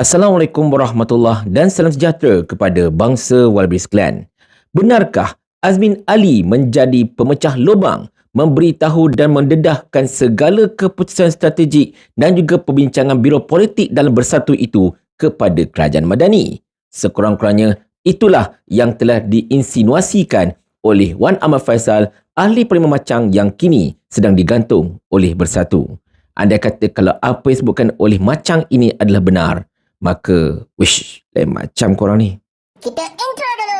Assalamualaikum warahmatullahi dan salam sejahtera kepada bangsa Walbris Clan. Benarkah Azmin Ali menjadi pemecah lubang, memberitahu dan mendedahkan segala keputusan strategik dan juga perbincangan biro politik dalam bersatu itu kepada kerajaan Madani? Sekurang-kurangnya, itulah yang telah diinsinuasikan oleh Wan Ahmad Faisal, ahli Parlimen Macang yang kini sedang digantung oleh bersatu. Anda kata kalau apa yang disebutkan oleh Macang ini adalah benar, maka wish lain macam korang ni Kita intro dulu.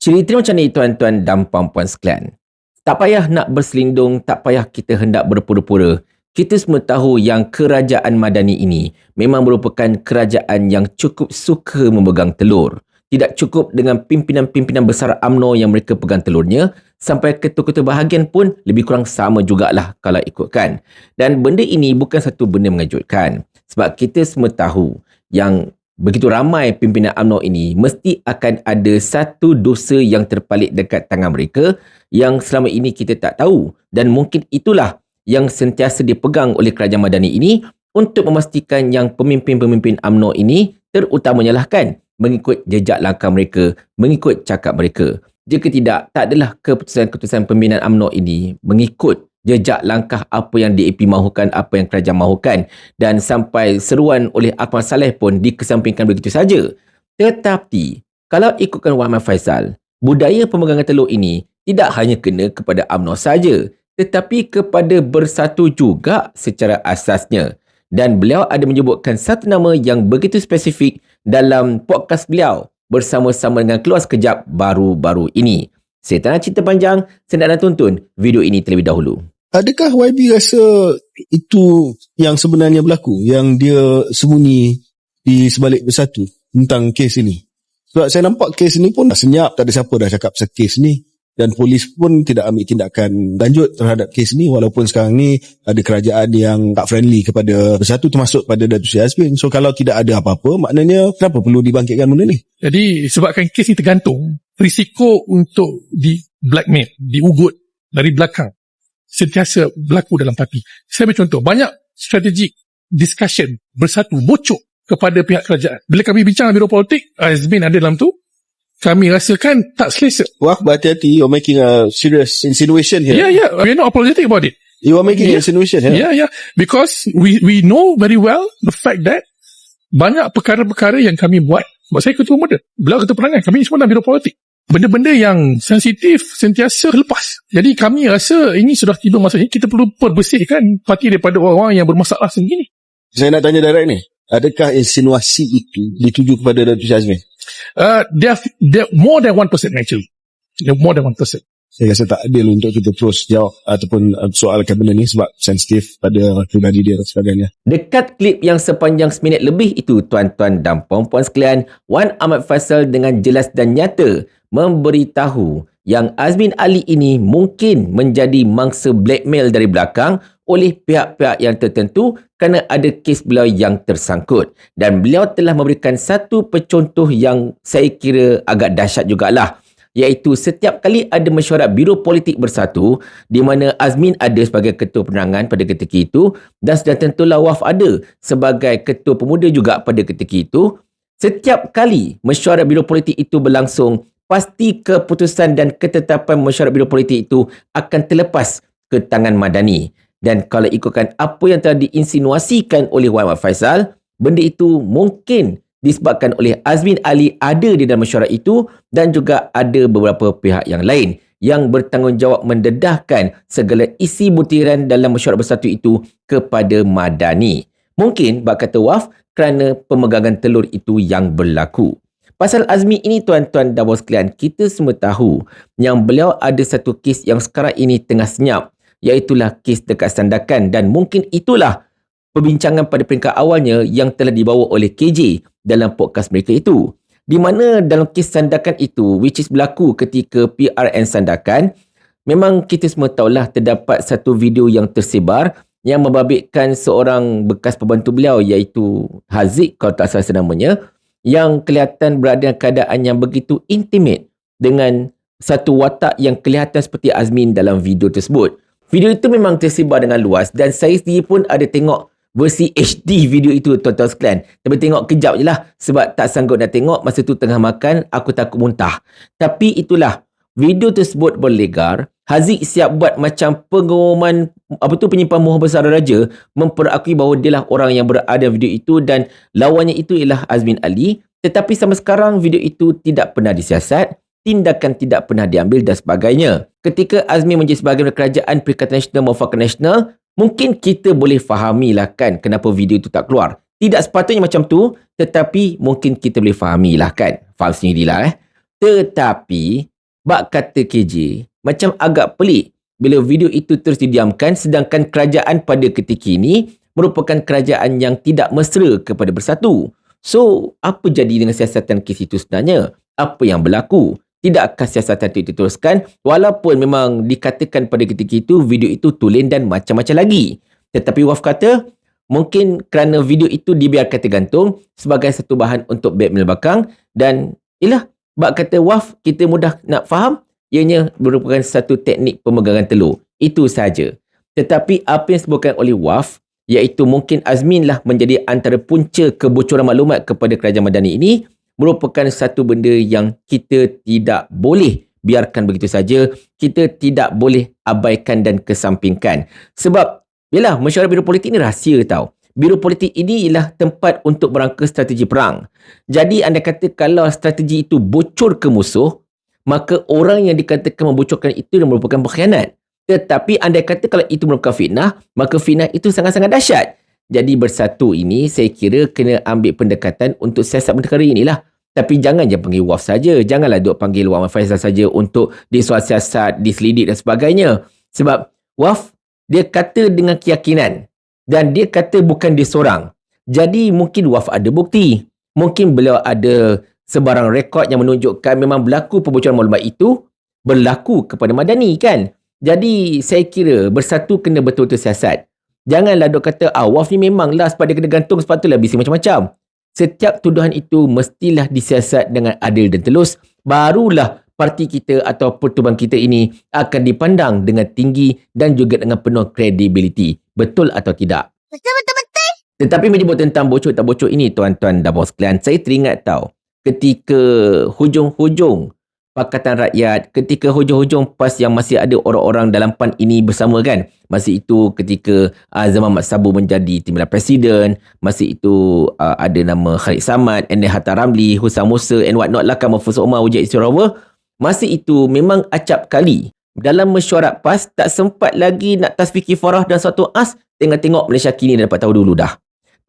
cerita macam ni tuan-tuan dan puan-puan sekalian tak payah nak berselindung tak payah kita hendak berpura-pura kita semua tahu yang kerajaan Madani ini memang merupakan kerajaan yang cukup suka memegang telur. Tidak cukup dengan pimpinan-pimpinan besar AMNO yang mereka pegang telurnya, sampai ketua-ketua bahagian pun lebih kurang sama jugalah kalau ikutkan. Dan benda ini bukan satu benda mengejutkan. Sebab kita semua tahu yang begitu ramai pimpinan AMNO ini mesti akan ada satu dosa yang terpalit dekat tangan mereka yang selama ini kita tak tahu. Dan mungkin itulah yang sentiasa dipegang oleh kerajaan Madani ini untuk memastikan yang pemimpin-pemimpin AMNO ini terutamanya lah kan mengikut jejak langkah mereka, mengikut cakap mereka. Jika tidak, tak adalah keputusan-keputusan pembinaan AMNO ini mengikut jejak langkah apa yang DAP mahukan, apa yang kerajaan mahukan dan sampai seruan oleh Akmal Saleh pun dikesampingkan begitu saja. Tetapi, kalau ikutkan Wahman Faisal, budaya pemegangan telur ini tidak hanya kena kepada AMNO saja, tetapi kepada bersatu juga secara asasnya. Dan beliau ada menyebutkan satu nama yang begitu spesifik dalam podcast beliau bersama-sama dengan keluar sekejap baru-baru ini. Saya tak nak cerita panjang, saya nak tonton video ini terlebih dahulu. Adakah YB rasa itu yang sebenarnya berlaku? Yang dia sembunyi di sebalik bersatu tentang kes ini? Sebab saya nampak kes ini pun dah senyap, tak ada siapa dah cakap pasal kes ni dan polis pun tidak ambil tindakan lanjut terhadap kes ni walaupun sekarang ni ada kerajaan yang tak friendly kepada bersatu termasuk pada Datuk Seri Azmin so kalau tidak ada apa-apa maknanya kenapa perlu dibangkitkan benda ni Jadi sebabkan kes ni tergantung, risiko untuk di blackmail, diugut dari belakang sentiasa berlaku dalam parti. Saya ambil contoh, banyak strategic discussion bersatu bocok kepada pihak kerajaan. Bila kami bincang dengan biro politik, Azmin ada dalam tu, kami rasakan tak selesa. wah berhati-hati you're making a serious insinuation here Ya, ya, we're not apologetic about it. you are making Yeah. insinuation here Ya, ya, because we we know very well the fact that banyak perkara-perkara yang kami buat, sebab saya ketua muda, beliau ketua perangai, kami semua dalam biro politik. Benda-benda yang sensitif sentiasa lepas. Jadi kami rasa ini sudah tiba masanya kita perlu perbersihkan parti daripada orang-orang yang bermasalah sendiri. saya nak tanya direct ni adakah insinuasi itu dituju kepada Datuk Seri Azmin Uh, are, they are more than 1% actually. They're more than 1%. saya rasa tak adil untuk kita terus jawab ataupun uh, soalkan benda ni sebab sensitif pada pribadi dia dan sebagainya Dekat klip yang sepanjang seminit lebih itu, tuan-tuan dan puan-puan sekalian, Wan Ahmad Faisal dengan jelas dan nyata memberitahu yang Azmin Ali ini mungkin menjadi mangsa blackmail dari belakang oleh pihak-pihak yang tertentu kerana ada kes beliau yang tersangkut. Dan beliau telah memberikan satu pencontoh yang saya kira agak dahsyat jugalah iaitu setiap kali ada mesyuarat Biro Politik Bersatu di mana Azmin ada sebagai ketua penerangan pada ketika itu dan sudah tentulah Waf ada sebagai ketua pemuda juga pada ketika itu setiap kali mesyuarat Biro Politik itu berlangsung pasti keputusan dan ketetapan mesyuarat Biro Politik itu akan terlepas ke tangan Madani dan kalau ikutkan apa yang telah diinsinuasikan oleh Wan Ahmad Faisal benda itu mungkin disebabkan oleh Azmin Ali ada di dalam mesyuarat itu dan juga ada beberapa pihak yang lain yang bertanggungjawab mendedahkan segala isi butiran dalam mesyuarat bersatu itu kepada Madani. Mungkin bak kata Waf kerana pemegangan telur itu yang berlaku. Pasal Azmi ini tuan-tuan dan puan sekalian, kita semua tahu yang beliau ada satu kes yang sekarang ini tengah senyap iaitulah kes dekat Sandakan dan mungkin itulah perbincangan pada peringkat awalnya yang telah dibawa oleh KJ dalam podcast mereka itu. Di mana dalam kes Sandakan itu, which is berlaku ketika PRN Sandakan, memang kita semua tahulah terdapat satu video yang tersebar yang membabitkan seorang bekas pembantu beliau iaitu Haziq kalau tak salah namanya yang kelihatan berada dalam keadaan yang begitu intimate dengan satu watak yang kelihatan seperti Azmin dalam video tersebut. Video itu memang tersebar dengan luas dan saya sendiri pun ada tengok versi HD video itu tuan-tuan sekalian. Tapi tengok kejap je lah sebab tak sanggup nak tengok masa tu tengah makan aku takut muntah. Tapi itulah video tersebut berlegar Haziq siap buat macam pengumuman apa tu penyimpan mohon besar raja memperakui bahawa dia lah orang yang berada video itu dan lawannya itu ialah Azmin Ali tetapi sampai sekarang video itu tidak pernah disiasat tindakan tidak pernah diambil dan sebagainya ketika Azmin menjadi sebahagian kerajaan Perikatan Nasional Mufakat Nasional mungkin kita boleh fahami lah kan kenapa video itu tak keluar tidak sepatutnya macam tu tetapi mungkin kita boleh fahami lah kan faham sendirilah eh tetapi bak kata KJ macam agak pelik bila video itu terus didiamkan sedangkan kerajaan pada ketika ini merupakan kerajaan yang tidak mesra kepada bersatu. So, apa jadi dengan siasatan kes itu sebenarnya? Apa yang berlaku? Tidakkah siasatan itu diteruskan walaupun memang dikatakan pada ketika itu video itu tulen dan macam-macam lagi. Tetapi Waf kata mungkin kerana video itu dibiarkan tergantung sebagai satu bahan untuk blackmail belakang dan ialah bak kata Waf kita mudah nak faham ianya merupakan satu teknik pemegangan telur. Itu saja. Tetapi apa yang disebutkan oleh WAF, iaitu mungkin Azmin lah menjadi antara punca kebocoran maklumat kepada kerajaan Madani ini, merupakan satu benda yang kita tidak boleh biarkan begitu saja. Kita tidak boleh abaikan dan kesampingkan. Sebab, yelah, mesyuarat biro politik ini rahsia tau. Biro politik ini ialah tempat untuk merangka strategi perang. Jadi anda kata kalau strategi itu bocor ke musuh, maka orang yang dikatakan membocorkan itu merupakan pengkhianat. Tetapi anda kata kalau itu merupakan fitnah, maka fitnah itu sangat-sangat dahsyat. Jadi bersatu ini saya kira kena ambil pendekatan untuk siasat perkara inilah. Tapi jangan je panggil WAF saja. Janganlah duk panggil Wang Faisal saja untuk disuat siasat, diselidik dan sebagainya. Sebab WAF dia kata dengan keyakinan dan dia kata bukan dia seorang. Jadi mungkin WAF ada bukti. Mungkin beliau ada sebarang rekod yang menunjukkan memang berlaku pembocoran maklumat itu berlaku kepada Madani kan. Jadi saya kira bersatu kena betul-betul siasat. Janganlah dok kata ah WAF ni memanglah sebab dia kena gantung sepatutlah bising macam-macam. Setiap tuduhan itu mestilah disiasat dengan adil dan telus. Barulah parti kita atau pertubuhan kita ini akan dipandang dengan tinggi dan juga dengan penuh kredibiliti. Betul atau tidak? Betul-betul-betul. Tetapi menyebut tentang bocor tak bocor ini tuan-tuan dan bos sekalian, saya teringat tahu ketika hujung-hujung Pakatan Rakyat, ketika hujung-hujung PAS yang masih ada orang-orang dalam PAN ini bersama kan. Masih itu ketika uh, zaman Mat Sabu menjadi timbalan presiden, masih itu uh, ada nama Khalid Samad, Ende Hatta Ramli, Husam Musa and what not lah kan Mahfuz Umar Wujud Istirawa. Masih itu memang acap kali. Dalam mesyuarat PAS, tak sempat lagi nak tasfiki farah dan suatu as, tengok-tengok Malaysia kini dapat tahu dulu dah.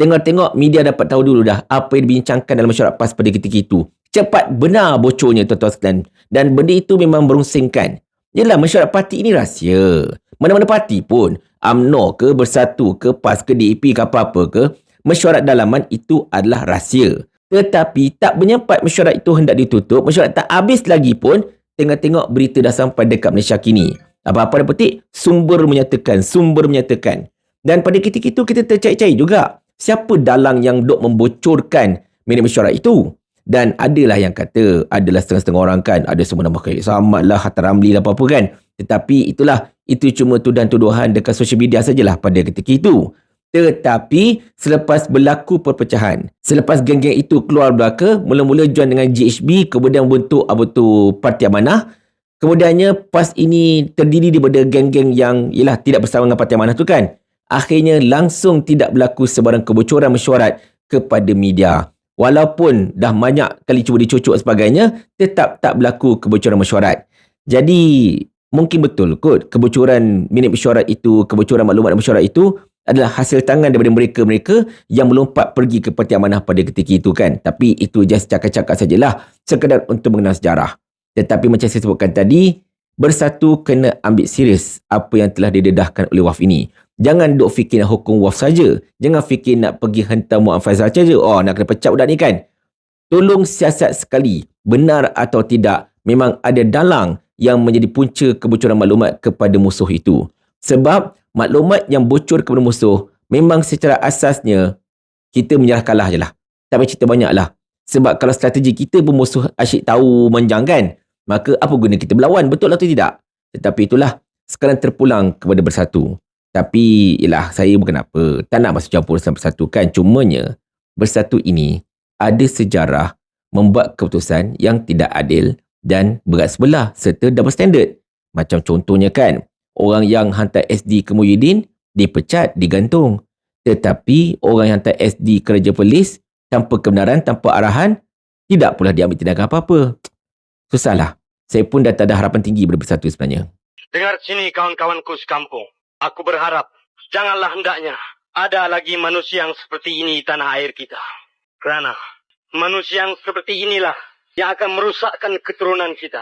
Tengok-tengok media dapat tahu dulu dah apa yang dibincangkan dalam masyarakat PAS pada ketika itu. Cepat benar bocornya tuan-tuan sekalian. Dan benda itu memang berungsingkan. Yelah masyarakat parti ini rahsia. Mana-mana parti pun. UMNO ke, Bersatu ke, PAS ke, DAP ke apa-apa ke. Mesyuarat dalaman itu adalah rahsia. Tetapi tak menyempat mesyuarat itu hendak ditutup. Mesyuarat tak habis lagi pun. Tengok-tengok berita dah sampai dekat Malaysia kini. Apa-apa dah petik? Sumber menyatakan. Sumber menyatakan. Dan pada ketika itu kita tercari-cari juga siapa dalang yang dok membocorkan minit mesyuarat itu dan adalah yang kata adalah setengah-setengah orang kan ada semua nama Khalid Samad lah Hatta Ramli lah apa-apa kan. Tetapi itulah itu cuma tuduhan-tuduhan dekat social media sajalah pada ketika itu. Tetapi selepas berlaku perpecahan selepas geng-geng itu keluar belaka mula-mula join dengan GHB kemudian bentuk apa tu Parti Amanah. Kemudiannya PAS ini terdiri daripada geng-geng yang ialah tidak bersama dengan Parti Amanah tu kan. Akhirnya langsung tidak berlaku sebarang kebocoran mesyuarat kepada media. Walaupun dah banyak kali cuba dicucuk sebagainya, tetap tak berlaku kebocoran mesyuarat. Jadi, mungkin betul kot kebocoran minit mesyuarat itu, kebocoran maklumat mesyuarat itu adalah hasil tangan daripada mereka-mereka yang melompat pergi ke Parti Amanah pada ketika itu kan. Tapi itu just cakap-cakap sajalah sekadar untuk mengenal sejarah. Tetapi macam saya sebutkan tadi, bersatu kena ambil serius apa yang telah didedahkan oleh WAF ini. Jangan duk fikir nak hukum WAF saja. Jangan fikir nak pergi hentam Mu'am Faizal saja. Oh, nak kena pecat budak ni kan. Tolong siasat sekali. Benar atau tidak, memang ada dalang yang menjadi punca kebocoran maklumat kepada musuh itu. Sebab maklumat yang bocor kepada musuh, memang secara asasnya, kita menyerah kalah je lah. Tak payah cerita banyak lah. Sebab kalau strategi kita pun musuh asyik tahu manjang kan, maka apa guna kita berlawan? Betul atau tidak? Tetapi itulah sekarang terpulang kepada bersatu. Tapi, ialah saya bukan apa. Tak nak masuk campur urusan bersatu kan. Cumanya, bersatu ini ada sejarah membuat keputusan yang tidak adil dan berat sebelah serta double standard. Macam contohnya kan, orang yang hantar SD ke Muhyiddin dipecat, digantung. Tetapi orang yang hantar SD ke Raja Perlis tanpa kebenaran, tanpa arahan, tidak pula diambil tindakan apa-apa. Susahlah. Saya pun dah tak ada harapan tinggi pada bersatu sebenarnya. Dengar sini kawan-kawanku sekampung. Aku berharap janganlah hendaknya ada lagi manusia yang seperti ini di tanah air kita. Kerana manusia yang seperti inilah yang akan merusakkan keturunan kita.